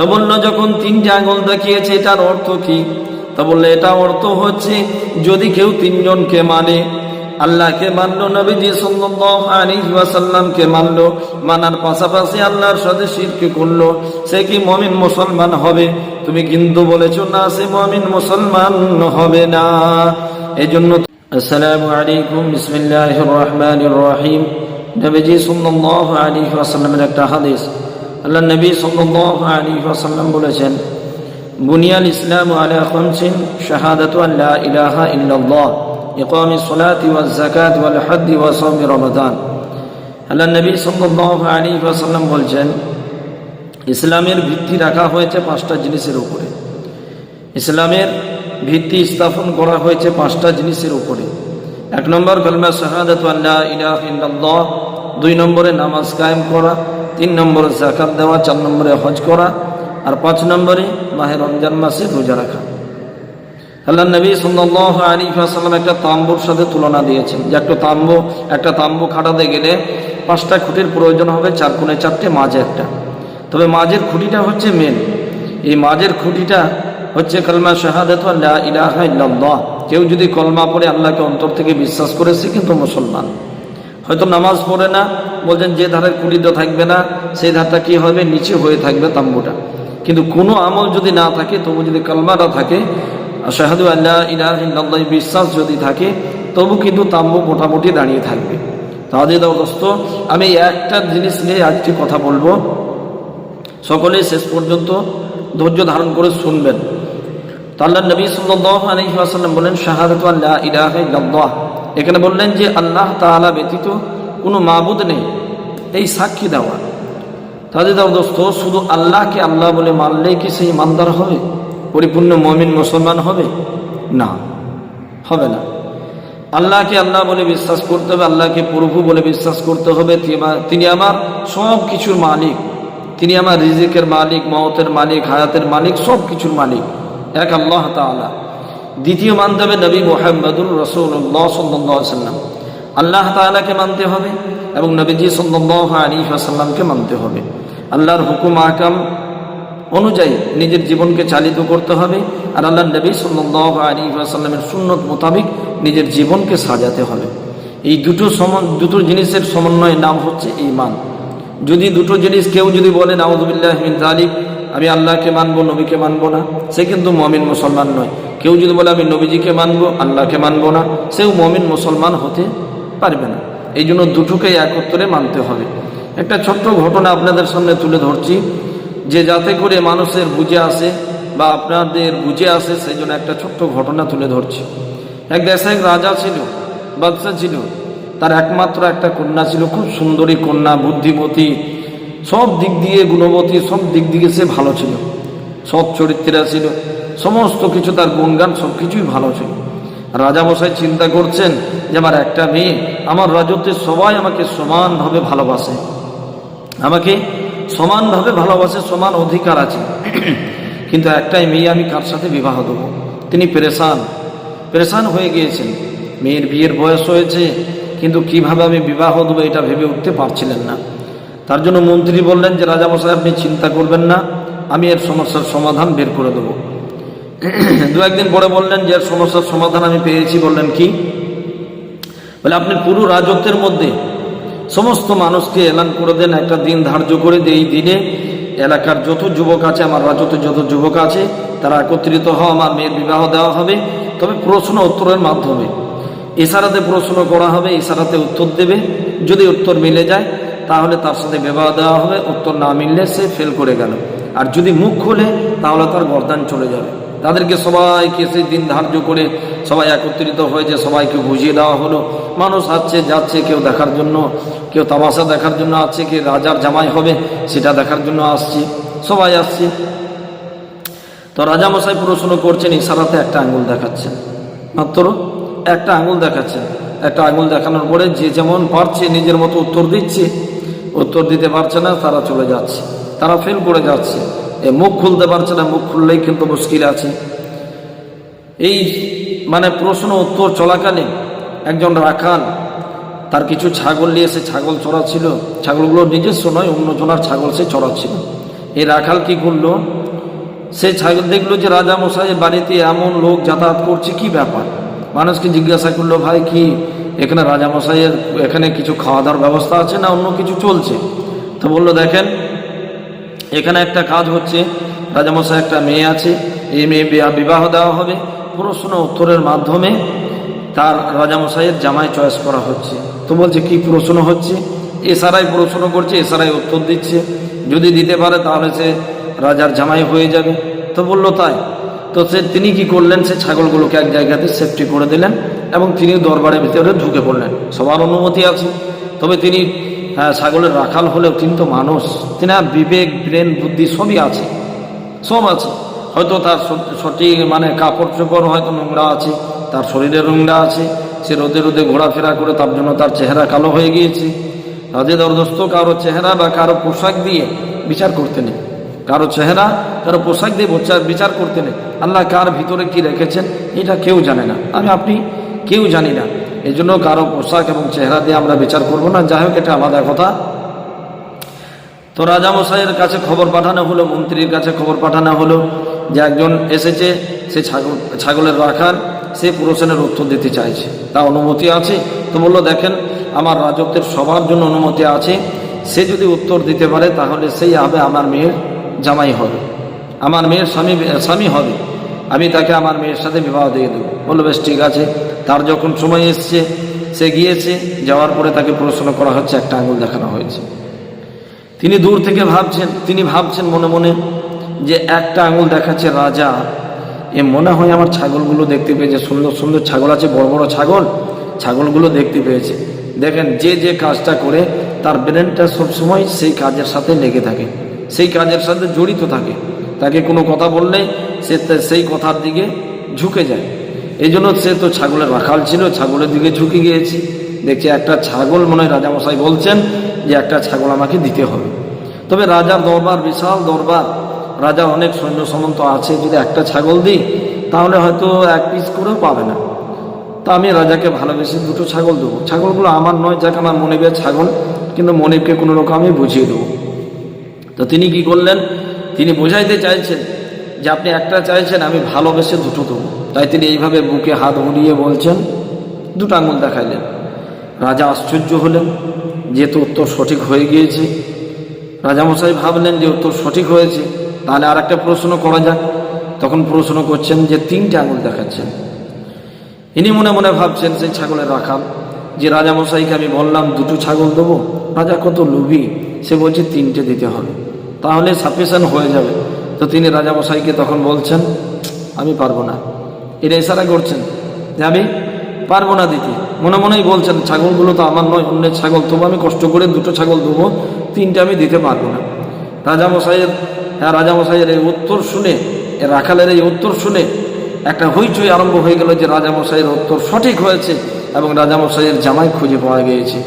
তো বলল যখন তিনটে আঙুল দেখিয়েছে, এটার অর্থ কি? তা বললে, এটা অর্থ হচ্ছে, যদি কেউ তিনজনকে মানে আল্লাহকে মানলো, নবীজি ওয়াসাল্লামকে মানলো, মানার পাশাপাশি আল্লাহর সাথে শিরক করল, সে কি মুমিন মুসলমান হবে? তুমি কিন্তু বলেছ, না, সে মুমিন মুসলমান হবে না। এজন্য আসসালামু আলাইকুম, বিসমিল্লাহির রহমানির রহিম। নবীজি সাল্লাল্লাহু আলাইহি ওয়াসাল্লামের একটা হাদিস। আল্লাহ নবী সাল্লাল্লাহু আলাইহি ওয়াসাল্লাম বলেছেন, বুনিয়াল ইসলাম আলা খামসিন, শাহাদাতু আন লা ইলাহা ইল্লাল্লাহ, ইকামি সলাতি ওয়াজ যাকাত ওয়াল হজ্জ ওয়া সাওমি রমাদান। আল্লাহ নবী সাল্লাল্লাহু আলাইহি ওয়াসাল্লাম বলছেন, ইসলামের ভিত্তি রাখা হয়েছে পাঁচটা জিনিসের উপরে। ইসলামের ভিত্তি স্থাপন করা হয়েছে পাঁচটা জিনিসের উপরে। এক নম্বর কলমা শাহাদাতু আন লা ইলাহা ইল্লাল্লাহ, দুই নম্বরে নামাজ কায়েম করা তিন নম্বরে জাকাত দেওয়া, চার নম্বরে হজ করা, আর পাঁচ নম্বরে মাহে রমজান মাসে রোজা রাখা। আল্লাহ নবী সাল্লাহ আলী সাল্লাম একটা তাম্বুর সাথে তুলনা দিয়েছেন যে একটা তাম্বু একটা তাম্বু খাটাতে গেলে পাঁচটা খুঁটির প্রয়োজন হবে, চার কোণে চারটে, মাঝে একটা। তবে মাঝের খুঁটিটা হচ্ছে মেন এই মাঝের খুঁটিটা হচ্ছে কলমা শাহাদাত ইলাহা ইল্লাল্লাহ। কেউ যদি কলমা পড়ে আল্লাহকে অন্তর থেকে বিশ্বাস করেছে কিন্তু মুসলমান। হয়তো নামাজ পড়ে না, বলছেন যে ধারের কুড়িতে থাকবে না, সেই ধারটা কি হবে? নিচে হয়ে থাকবে তাম্বুটা। কিন্তু কোনো আমল যদি না থাকে, তবু যদি কালমাটা থাকে শাহাদু আল্লাহ ইলাহ বিশ্বাস যদি থাকে, তবু কিন্তু তাম্বু মোটামুটি দাঁড়িয়ে থাকবে। তাহলে দোস্ত, আমি একটা জিনিস নিয়ে আজকে কথা বলব। সকলে শেষ পর্যন্ত ধৈর্য ধারণ করে শুনবেন। তো আল্লাহ নবী সাল্লাহ আলহি আসাল্লাম বলেন শাহাদু আল্লাহ ইলাহ ইল্লাল্লাহ। এখানে বললেন যে আল্লাহ তাআলা ব্যতীত কোনো মাবুদ নেই। এই সাক্ষী দেওয়া। তাদের দাও দোস্ত, শুধু আল্লাহকে আল্লাহ বলে মানলেই কি সেই ইমানদার হবে? পরিপূর্ণ মমিন মুসলমান হবে? না হবে না। আল্লাহকে আল্লাহ বলে বিশ্বাস করতে হবে, আল্লাহকে প্রভু বলে বিশ্বাস করতে হবে। তিনি আমার সব কিছুর মালিক। তিনি আমার রিজিকের মালিক মহতের মালিক, হায়াতের মালিক সব কিছুর মালিক। এক আল্লাহ তাআলা। দ্বিতীয় মানতে হবে নবী মোহাম্মদুর রসুল্লাহ সাল্লাম। আল্লাহ তালাকে মানতে হবে এবং নবীজি সাল্লাহ আলী আসাল্লামকে মানতে হবে। আল্লাহর হুকুম আকাম অনুযায়ী নিজের জীবনকে চালিত করতে হবে আর আল্লাহ নবী সাল্লাহ আলী আসাল্লামের সুন্নত মোতাবিক নিজের জীবনকে সাজাতে হবে। এই দুটো সম দুটো জিনিসের সমন্বয়ের নাম হচ্ছে ইমান যদি দুটো জিনিস কেউ যদি বলে, নাউজুবিল্লাহ তালিক আমি আল্লাহকে মানবো, নবীকে মানবো না। সে কিন্তু মমিন মুসলমান নয়। কেউ যদি বলে, আমি নবীজিকে মানবো, আল্লাহকে মানবো না, সেও মমিন মুসলমান হতে পারবে না। এই জন্য দুটোকেই একত্রে মানতে হবে। একটা ছোট্ট ঘটনা আপনাদের সামনে তুলে ধরছি। যে যাতে করে মানুষের বুঝে আসে বা আপনাদের বুঝে আসে, সেই জন্য একটা ছোট্ট ঘটনা তুলে ধরছি। এক দেশে এক রাজা ছিল বাদশা ছিল। তার একমাত্র একটা কন্যা ছিল, খুব সুন্দরী কন্যা, বুদ্ধিমতী। সব দিক দিয়ে গুণবতী, সব দিক দিয়ে সে ভালো ছিল। সব চরিত্রা ছিল সমস্ত কিছু তার গুণগান, সব কিছুই ভালো ছিল। রাজামশাই চিন্তা করছেন যে, আমার একটা মেয়ে, আমার রাজত্বের সবাই আমাকে সমানভাবে ভালোবাসে। আমাকে সমানভাবে ভালোবাসে, সমান অধিকার আছে। কিন্তু একটাই মেয়ে আমি কার সাথে বিবাহ দেবো? তিনি পেরেশান পেরেশান হয়ে গিয়েছেন। মেয়ের বিয়ের বয়স হয়েছে, কিন্তু কীভাবে আমি বিবাহ দেবো এটা ভেবে উঠতে পারছিলেন না। তার জন্য মন্ত্রী বললেন যে রাজামশাই আপনি চিন্তা করবেন না, আমি এর সমস্যার সমাধান বের করে দেবো। দু একদিন পরে বললেন যে, এর সমস্যার সমাধান আমি পেয়েছি। বললেন, কি? বলে, আপনি পুরো রাজত্বের মধ্যে সমস্ত মানুষকে এলান করে দেন, একটা দিন ধার্য করে দিয়ে এই দিনে এলাকার যত যুবক আছে, আমার রাজত্বে যত যুবক আছে, তারা একত্রিত হওয়া আমার মেয়ের বিবাহ দেওয়া হবে। তবে প্রশ্ন উত্তরের মাধ্যমে। ইশারাতে প্রশ্ন করা হবে ইশারাতে উত্তর দেবে। যদি উত্তর মিলে যায় তাহলে তার সাথে বিবাহ দেওয়া হবে, উত্তর না মিললে সে ফেল করে গেল। আর যদি মুখ খোলে, তাহলে তার গরদান চলে যাবে। তাদেরকে সবাইকে সেই দিন ধার্য করে সবাই একত্রিত হয়েছে সবাইকে বুঝিয়ে দেওয়া হলো। মানুষ আসছে যাচ্ছে, কেউ দেখার জন্য, কেউ তামাশা দেখার জন্য আসছে কেউ রাজার জামাই হবে, সেটা দেখার জন্য আসছে। সবাই আসছে। তো রাজামশাই প্রশ্ন করছেন, ইশারাতে একটা আঙুল দেখাচ্ছেন। মাত্র একটা আঙুল দেখাচ্ছেন। একটা আঙুল দেখানোর পরে যে যেমন পারছে, নিজের মতো উত্তর দিচ্ছে। উত্তর দিতে পারছে না, তারা চলে যাচ্ছে। তারা ফেল করে যাচ্ছে। এ মুখ খুলতে পারছে না, মুখ খুললেই কিন্তু মুশকিল আছে। এই মানে প্রশ্ন উত্তর চলাকালীন একজন রাখাল, তার কিছু ছাগল নিয়ে সে ছাগল চড়াচ্ছিল। ছাগলগুলো নিজস্ব নয় অন্যজনার ছাগল সে চড়াচ্ছিল। এই রাখাল কি করল? সে ছাগল দেখল যে রাজা মশাইয়ের বাড়িতে এমন লোক যাতায়াত করছে, কি ব্যাপার? মানুষকে জিজ্ঞাসা করল, ভাই, কি এখানে রাজামশাইয়ের এখানে কিছু খাওয়া দাওয়ার ব্যবস্থা আছে না অন্য কিছু চলছে? তো বলল, দেখেন, এখানে একটা কাজ হচ্ছে। রাজামশাই একটা মেয়ে আছে। এই মেয়ে বিবাহ দেওয়া হবে। প্রশ্ন উত্তরের মাধ্যমে তার রাজামশাইয়ের জামাই চয়েস করা হচ্ছে। তো বলছে, কি প্রশ্ন হচ্ছে? এসারাই প্রশ্ন করছে, এসারাই উত্তর দিচ্ছে। যদি দিতে পারে, তাহলে সে রাজার জামাই হয়ে যাবে। তো বলল, তাই। তো সে, তিনি কি করলেন? সে ছাগলগুলোকে এক জায়গাতে সেফটি করে দিলেন। এবং তিনি দরবারের ভিতরে ঢুকে পড়লেন। সবার অনুমতি আছে। তবে তিনি হ্যাঁ, ছাগলের রাখাল হলেও তিনি তো মানুষ। তিনি বিবেক ব্রেন বুদ্ধি সবই আছে। সব আছে। হয়তো তার সঠিক মানে কাপড় চোপড় হয়তো নোংরা আছে তার শরীরে নোংরা আছে সে রোদে রোদে ঘোরাফেরা করে তার জন্য তার চেহারা কালো হয়ে গিয়েছে। রাজে দরদস্ত কারও চেহারা বা কারও পোশাক দিয়ে বিচার করতে নেই। কারও চেহারা কারও পোশাক দিয়ে বিচার বিচার করতে নেই। আল্লাহ কার ভিতরে কি রেখেছেন এটা কেউ জানে না। আমি আপনি কেউ জানি না। এই জন্য কারও পোশাক এবং চেহারা দিয়ে আমরা বিচার করব না। যাই হোক, এটা আলাদা কথা। তো রাজামশাইয়ের কাছে খবর পাঠানো হলো, মন্ত্রীর কাছে খবর পাঠানো হলো যে একজন এসেছে, সে ছাগল, ছাগলের রাখার সে পুরোসেনের উত্তর দিতে চাইছে। তা অনুমতি আছে? তো বলল, দেখেন, আমার রাজত্বের সবার জন্য অনুমতি আছে। সে যদি উত্তর দিতে পারে, তাহলে সেই হবে আমার মেয়ের জামাই হবে। আমার মেয়ের স্বামী স্বামী হবে। আমি তাকে আমার মেয়ের সাথে বিবাহ দিয়ে দেবো। বলল, বেশ, ঠিক আছে। তার যখন সময় এসছে, সে গিয়েছে, যাওয়ার পরে তাকে প্রশ্ন করা হচ্ছে, একটা আঙুল দেখানো হয়েছে। তিনি দূর থেকে ভাবছেন, তিনি ভাবছেন মনে মনে যে একটা আঙুল দেখাচ্ছে, রাজা, এ মনে হয় আমার ছাগলগুলো দেখতে পেয়েছে, সুন্দর সুন্দর ছাগল আছে, বড় বড় ছাগল, ছাগলগুলো দেখতে পেয়েছে। দেখেন, যে যে কাজটা করে, তার ব্রেনটা সবসময় সেই কাজের সাথে লেগে থাকে, সেই কাজের সাথে জড়িত থাকে। তাকে কোনো কথা বললেই সে সেই কথার দিকে ঝুঁকে যায়। এই জন্য সে তো ছাগলের রাখাল ছিল, ছাগলের দিকে ঝুঁকে গিয়েছে। দেখছি একটা ছাগল, মনে হয় রাজামশাই বলছেন যে একটা ছাগল আমাকে দিতে হবে। তবে রাজার দরবার বিশাল দরবার। রাজার অনেক সৈন্য সামন্ত আছে, যদি একটা ছাগল দিই, তাহলে হয়তো এক পিস করেও পাবে না। তা আমি রাজাকে ভালোবেসে দুটো ছাগল দেবো। ছাগলগুলো আমার নয়, যাক আমার মনিবের ছাগল, কিন্তু মনিবকে কোনো রকম আমি বুঝিয়ে দেবো। তো তিনি কি করলেন? তিনি বোঝাইতে চাইছেন যে আপনি একটা চাইছেন, আমি ভালোবেসে দুটো দেবো। তাই তিনি এইভাবে বুকে হাত উড়িয়ে বলছেন, দুটো আঙুল দেখাইলেন। রাজা আশ্চর্য হলেন যেহেতু উত্তর সঠিক হয়ে গিয়েছে। রাজামশাই ভাবলেন যে উত্তর সঠিক হয়েছে। তাহলে আর একটা প্রশ্ন করা যাক। তখন প্রশ্ন করছেন যে তিনটে আঙুল দেখাচ্ছেন। ইনি মনে মনে ভাবছেন, সেই ছাগলের রাখাল, যে রাজামশাইকে আমি বললাম, দুটো ছাগল দেবো? রাজা কত লোভী। সে বলছে, তিনটে দিতে হবে। তাহলে সাফিসিয়েন্ট হয়ে যাবে। তো তিনি রাজামশাইকে তখন বলছেন, আমি পারব না। এটা ইশারা করছেন যে, আমি পারব না দিতে। মনে মনেই বলছেন, ছাগলগুলো তো আমার নয়, অন্যের ছাগল তবু আমি কষ্ট করে দুটো ছাগল দেবো তিনটে আমি দিতে পারব না। রাজামশাইয়ের হ্যাঁ রাজামশাইয়ের এই উত্তর শুনে, রাখালের এই উত্তর শুনে একটা হইচই আরম্ভ হয়ে গেল যে রাজামশাইয়ের উত্তর সঠিক হয়েছে এবং রাজামশাইয়ের জামাই খুঁজে পাওয়া গিয়েছে।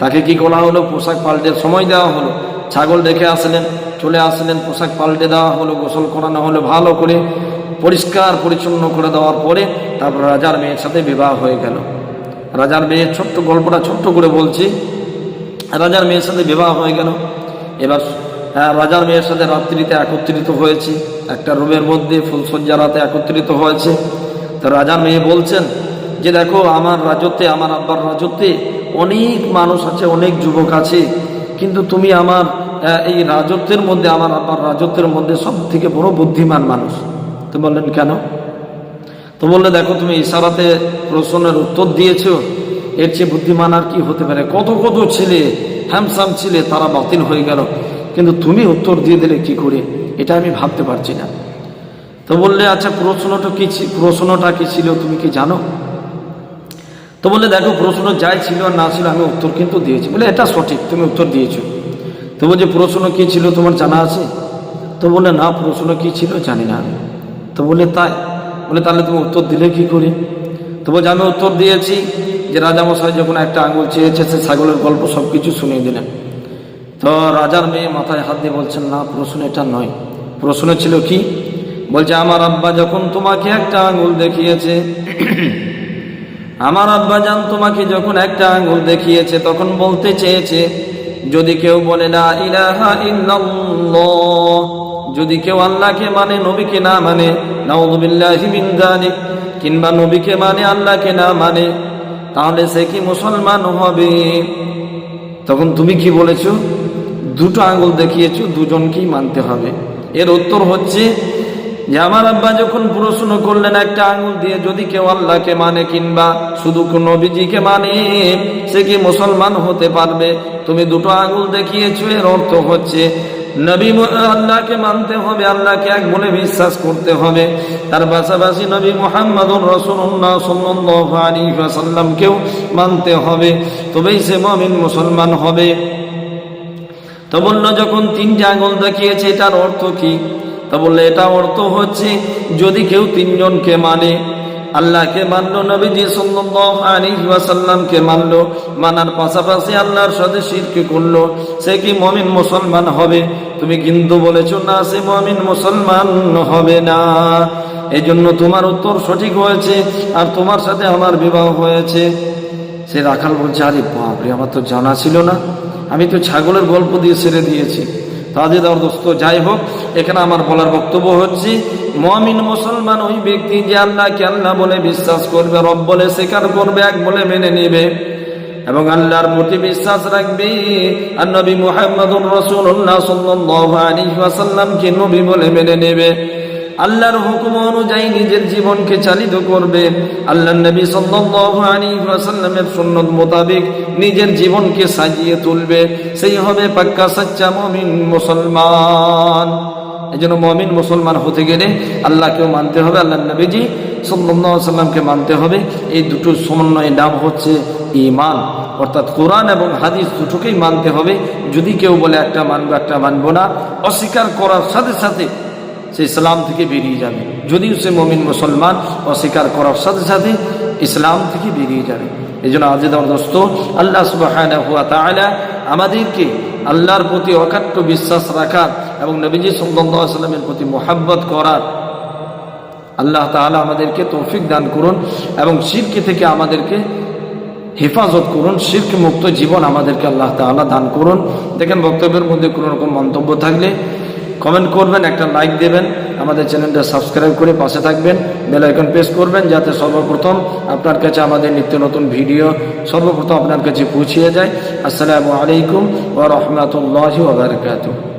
তাকে কি করা হলো? পোশাক পাল্টে সময় দেওয়া হলো। ছাগল দেখে আসলেন, চলে আসলেন, পোশাক পাল্টে দেওয়া হলো, গোসল করানো হলো, ভালো করে পরিষ্কার পরিচ্ছন্ন করে দেওয়ার পরে তারপর রাজার মেয়ের সাথে বিবাহ হয়ে গেল। রাজার মেয়ের ছোট্ট গল্পটা ছোট্ট করে বলছি। রাজার মেয়ের সাথে বিবাহ হয়ে গেল। এবার রাজার মেয়ের সাথে রাত্রিতে একত্রিত হয়েছে। একটা রুমের মধ্যে ফুলসজ্জা রাতে একত্রিত হয়েছে। তো রাজার মেয়ে বলছেন যে, দেখো, আমার রাজত্বে, আমার আব্বার রাজত্বে অনেক মানুষ আছে, অনেক যুবক আছে। কিন্তু তুমি আমার এই রাজত্বের মধ্যে, আমার আব্বার রাজত্বের মধ্যে সব থেকে বড় বুদ্ধিমান মানুষ। তো বললেন, কেন? তো বললে, দেখো, তুমি ইশারাতে প্রশ্নের উত্তর দিয়েছ। এর চেয়ে বুদ্ধিমান আর কি হতে পারে? কত কত ছেলে হ্যামসাম ছিলে, তারা বাতিল হয়ে গেল। কিন্তু তুমি উত্তর দিয়ে দিলে কি করে? এটা আমি ভাবতে পারছি না। তো বললে আচ্ছা প্রশ্নটা কি প্রশ্নটা কি ছিল, তুমি কি জানো? তো বললে, দেখো, প্রশ্ন যাই ছিল আর না ছিল, আমি উত্তর কিন্তু দিয়েছি। বলে, এটা সঠিক, তুমি উত্তর দিয়েছ। তো বলছে, প্রশ্ন কি ছিল তোমার জানা আছে? তো বলে না, প্রশ্ন কি ছিল জানি না। আমি তো বলে তাই? বলে, তাহলে তুমি উত্তর দিলে কি করে? তো বলছে, আমি উত্তর দিয়েছি যে রাজামশাই যখন একটা আঙুল চেয়েছে, সে ছাগলের গল্প সব কিছু শুনিয়ে দিলেন। তো রাজার মেয়ে মাথায় হাত দিয়ে বলছেন, না, প্রশ্ন এটা নয়। প্রশ্ন ছিল কি? বলছে, আমার আব্বা যখন তোমাকে একটা আঙুল দেখিয়েছে আমার আব্বা যান তোমাকে যখন একটা আঙুল দেখিয়েছে, তখন বলতে চেয়েছে, যদি কেউ বলে না ইলাহা ইল্লাল্লাহ, যদি কেউ আল্লাহকে মানে নবীকে না মানে নাউযুবিল্লাহি মিন যালিক, কিংবা নবীকে মানে আল্লাহকে না মানে তাহলে সে কি মুসলমান হবে? তখন তুমি কি বলেছ? দুটো আঙুল দেখিয়েছো, দুজনকেই মানতে হবে। এর উত্তর হচ্ছে যে আমার আব্বা যখন প্রশ্ন করলেন, একটা আঙুল দিয়ে যদি কেউ আল্লাহকে মানে কিংবা শুধু কোন নবীজিকে মানে সে কি মুসলমান হতে পারবে? তুমি দুটো আঙুল দেখিয়েছো, এর অর্থ হচ্ছে নবী আল্লাহকে মানতে হবে, আল্লাহকে এক বলে বিশ্বাস করতে হবে। তার পাশাপাশি নবী মোহাম্মদুর রসুল্লাহ ওয়াসাল্লামকেও মানতে হবে। তবেই সে মমিন মুসলমান হবে। তো বলল যখন তিনটে আঙুল দেখিয়েছে, এটার অর্থ কি? তা বললে এটা অর্থ হচ্ছে, যদি কেউ তিনজনকে মানে আল্লাহকে মানলো, নবীজি ওয়াসাল্লামকে মানলো, মানার পাশাপাশি আল্লাহর সাথে শিরকে করল, সে কি মমিন মুসলমান হবে? তুমি কিন্তু বলেছ, না, সে মমিন মুসলমান হবে না। এই জন্য তোমার উত্তর সঠিক হয়েছে, আর তোমার সাথে আমার বিবাহ হয়েছে। সে রাখাল বলছে, আরে বাপরে, আমার তো জানা ছিল না। আমি তো ছাগলের গল্প দিয়ে ছেড়ে দিয়েছি। তাদের দোস্ত, যাই হোক, এখানে আমার বলার বক্তব্য হচ্ছে, মমিন মুসলমান ওই ব্যক্তি যে আল্লাহ আল্লাহকে আল্লাহ বলে বিশ্বাস করবে, রব বলে স্বীকার করবে, এক বলে মেনে নেবে। এবং আল্লাহর প্রতি বিশ্বাস রাখবে, আর নবী মুহাম্মদুর রসুল্লাহ সাল্লাল্লাহু আলাইহি ওয়াসাল্লামকে নবী বলে মেনে নেবে। আল্লাহর হুকুম অনুযায়ী নিজের জীবনকে চালিত করবে। আল্লাহ নবী ওয়াসাল্লামের সুন্নত মোতাবেক নিজের জীবনকে সাজিয়ে তুলবে। সেই হবে পাক্কা, সচ্চা মুমিন মুসলমান। এই জন্য মমিন মুসলমান হতে গেলে আল্লাহকেও মানতে হবে আল্লাহ নবীজি আলাইহি সাল্লামকে মানতে হবে। এই দুটো সমন্বয়ের নাম হচ্ছে ইমান অর্থাৎ কোরআন এবং হাদিস দুটোকেই মানতে হবে। যদি কেউ বলে একটা মানবো একটা মানবো না, অস্বীকার করার সাথে সাথে সে ইসলাম থেকে বেরিয়ে যাবে। যদিও সে মমিন মুসলমান, অস্বীকার করার সাথে সাথে ইসলাম থেকে বেরিয়ে যাবে। এই জন্য আজ দোস্ত, আল্লাহ সুবাহ আমাদেরকে আল্লাহর প্রতি অকাট্য বিশ্বাস রাখার এবং নবীজি সাল্লামের প্রতি মোহাব্বত করার আল্লাহ তাআলা আমাদেরকে তৌফিক দান করুন এবং শিরকে থেকে আমাদেরকে হেফাজত করুন, শিরক মুক্ত জীবন আমাদেরকে আল্লাহ তাআলা দান করুন। দেখেন বক্তব্যের মধ্যে কোনো রকম মন্তব্য থাকলে কমেন্ট করবেন, একটা লাইক দেবেন, আমাদের চ্যানেলটা সাবস্ক্রাইব করে পাশে থাকবেন, বেল আইকন প্রেস করবেন যাতে সর্বপ্রথম আপনার কাছে আমাদের নিত্য নতুন ভিডিও সর্বপ্রথম আপনার কাছে পৌঁছিয়ে যায়। আসসালামু আলাইকুম ওয়া রাহমাতুল্লাহি ওয়া বারাকাতুহু।